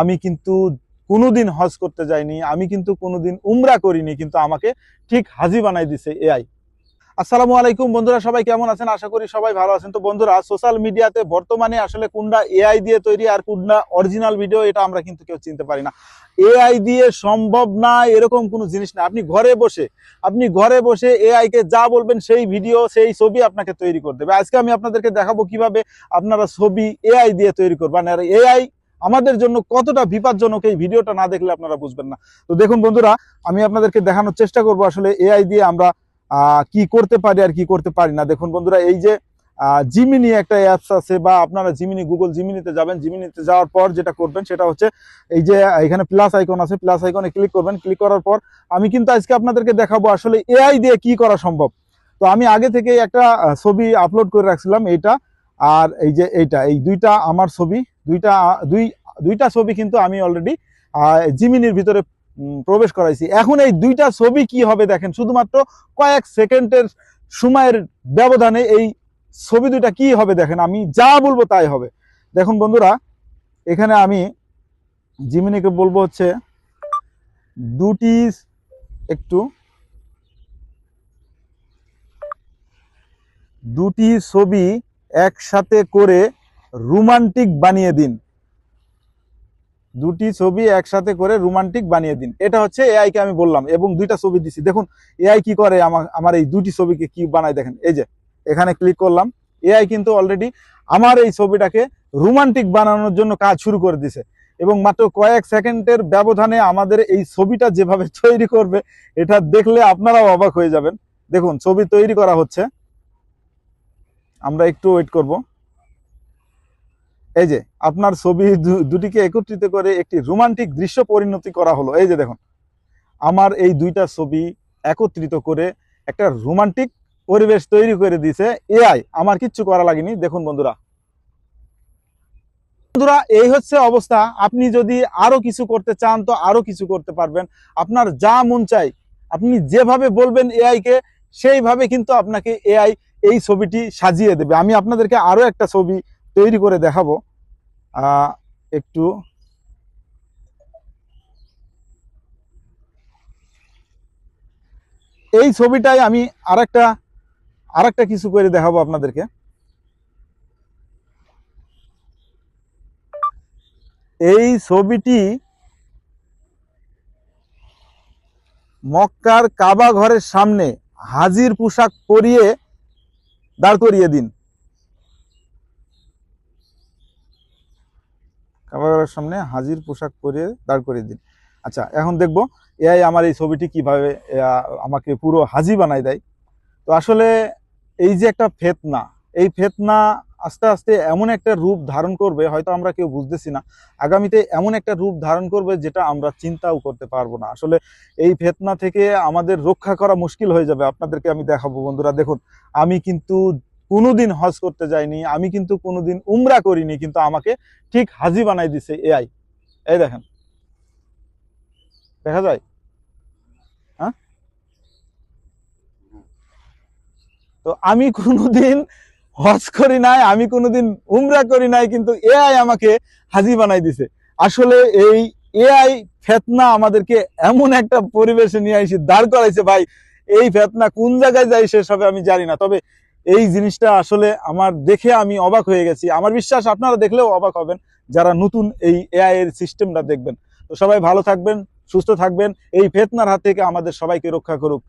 আমি কিন্তু কোনোদিন হজ করতে যাইনি, আমি কিন্তু কোনোদিন উমরা করিনি, কিন্তু আমাকে ঠিক হাজি বানাই দিছে এআই আসসালামু আলাইকুম বন্ধুরা, সবাই কেমন আছেন? আশা করি সবাই ভালো আছেন। তো বন্ধুরা সোশ্যাল মিডিয়াতে বর্তমানে আসলে কোনটা এআই দিয়ে তৈরি আর কোনটা অরিজিনাল ভিডিও এটা আমরা কিন্তু কেউ চিনতে পারি না। এআই দিয়ে সম্ভব না, এরকম কোনো জিনিস না। আপনি ঘরে বসে, আপনি ঘরে বসে এআই কে যা বলবেন, সেই ভিডিও সেই ছবি আপনাকে তৈরি করে দেবে আজকে আমি আপনাদেরকে দেখাবো কীভাবে আপনারা ছবি এআই দিয়ে তৈরি করবেন। আর এআই আমাদের জন্য কতটা বিপজ্জনক এই ভিডিওটা না দেখলে আপনারা বুঝবেন না। তো দেখুন বন্ধুরা, আমি আপনাদেরকে দেখানোর চেষ্টা করব আসলে এআই দিয়ে আমরা কি করতে পারি আর কি করতে পারি না। দেখুন বন্ধুরা, এই যে জিমিনি একটা অ্যাপস আছে বা আপনারা জিমিনি গুগল জিমিনিতে যাবেন জিমিনিতে যাওয়ার পর যেটা করবেন সেটা হচ্ছে এই যে, এখানে প্লাস আইকন আছে প্লাস আইকনে ক্লিক করবেন। ক্লিক করার পর আমি কিন্তু আজকে আপনাদেরকে দেখাবো আসলে এআই দিয়ে কি করা সম্ভব। তো আমি আগে থেকে একটা ছবি আপলোড করে রাখছিলাম। এইটা আর এই যে এইটা, এই দুইটা আমার ছবি, দুইটা, দুই, দুইটা ছবি কিন্তু আমি অলরেডি জিমিনির ভিতরে প্রবেশ করাইছি। এখন এই দুইটা ছবি কি হবে দেখেন, শুধুমাত্র কয়েক সেকেন্ডের সময়ের ব্যবধানে এই ছবি দুইটা কি হবে দেখেন, আমি যা বলব তাই হবে। দেখুন বন্ধুরা, এখানে আমি জিমিনিকে বলব হচ্ছে, দুটি একটু, দুটি ছবি একসাথে করে রোমান্টিক বানিয়ে দিন। দুটি ছবি একসাথে করে রোমান্টিক বানিয়ে দিন। এটা হচ্ছে এআই কে আমি বললাম এবং দুইটা ছবি দিছি। দেখুন এআই কি করে? আমার আমার এই দুটি ছবিকে কি বানায় দেখেন। এই যে, এখানে ক্লিক করলাম। এআই কিন্তু অলরেডি আমার এই ছবিটাকে রোমান্টিক বানানোর জন্য কাজ শুরু করে দিছে। এবং মাত্র কয়েক সেকেন্ডের ব্যবধানে আমাদের এই ছবিটা যেভাবে তৈরি করবে, এটা দেখলে আপনারাও অবাক হয়ে যাবেন। দেখুন, ছবি তৈরি করা হচ্ছে। আমরা একটু ওয়েট করব। এই যে, আপনার ছবি দুটিকে একত্রিত করে একটি রোমান্টিক দৃশ্য পরিণতি করা হলো। এই যে দেখুন, আমার এই দুইটা ছবি একত্রিত করে একটা রোমান্টিক পরিবেশ তৈরি করে দিয়েছে এআই আমার কিচ্ছু করা লাগেনি, দেখুন বন্ধুরা। বন্ধুরা, এই হচ্ছে অবস্থা। আপনি যদি আরও কিছু করতে চান, তো আরও কিছু করতে পারবেন। আপনার যা মন চাই, আপনি যেভাবে বলবেন এআই কে, সেইভাবে কিন্তু আপনাকে এআই এই ছবিটি সাজিয়ে দেবে। আমি আপনাদেরকে আরও একটা ছবি তৈরি করে দেখাবো। একটু এই ছবিটাই আমি আর একটা আর একটা কিছু করে দেখাবো আপনাদেরকে। এই ছবিটি মক্কার কাবা ঘরের সামনে হাজির পোশাক পরিয়ে দাঁড় করিয়ে দিন। কাবা সামনে হাজির পোশাক পরিয়ে দাঁড় করিয়ে দিন। আচ্ছা এখন দেখব এআই আমার এই ছবিটি কীভাবে আমাকে পুরো হাজি বানাই দেয়। তো আসলে এই যে একটা ফেতনা, এই ফেতনা আস্তে আস্তে এমন একটা রূপ ধারণ করবে, হয়তো আমরা কেউ বুঝতেছি না। আগামীতে এমন একটা রূপ ধারণ করবে যেটা আমরা চিন্তাও করতে পারব না। আসলে এই ফেতনা থেকে আমাদের রক্ষা করা মুশকিল হয়ে যাবে। আপনাদেরকে আমি দেখাবো বন্ধুরা, দেখুন, আমি কিন্তু কোনোদিন হজ করতে যাইনি, আমি কিন্তু কোনোদিন উমরা করিনি, কিন্তু আমাকে ঠিক হাজি বানাই দিছে এআই। এই দেখেন। দেখা যায়? হ্যাঁ? তো আমি কোনোদিন হজ করি নাই, আমি কোনোদিন উমরা করি নাই, কিন্তু এআই আমাকে হাজি বানাই দিছে। আসলে এই এআই ফেতনা আমাদেরকে এমন একটা পরিবেশে নিয়ে এসে দাঁড় করাইছে, ভাই, এই ফেতনা কোন জায়গায় যাই হবে আমি জানি না। তবে এই জিনিসটা আসলে আমার দেখে আমি অবাক হয়ে গেছি। আমার বিশ্বাস, আপনারা দেখলেও অবাক হবেন যারা নতুন এই এআই এর সিস্টেমটা দেখবেন। তো সবাই ভালো থাকবেন, সুস্থ থাকবেন। এই ফেতনার হাত থেকে আমাদের সবাইকে রক্ষা করুক।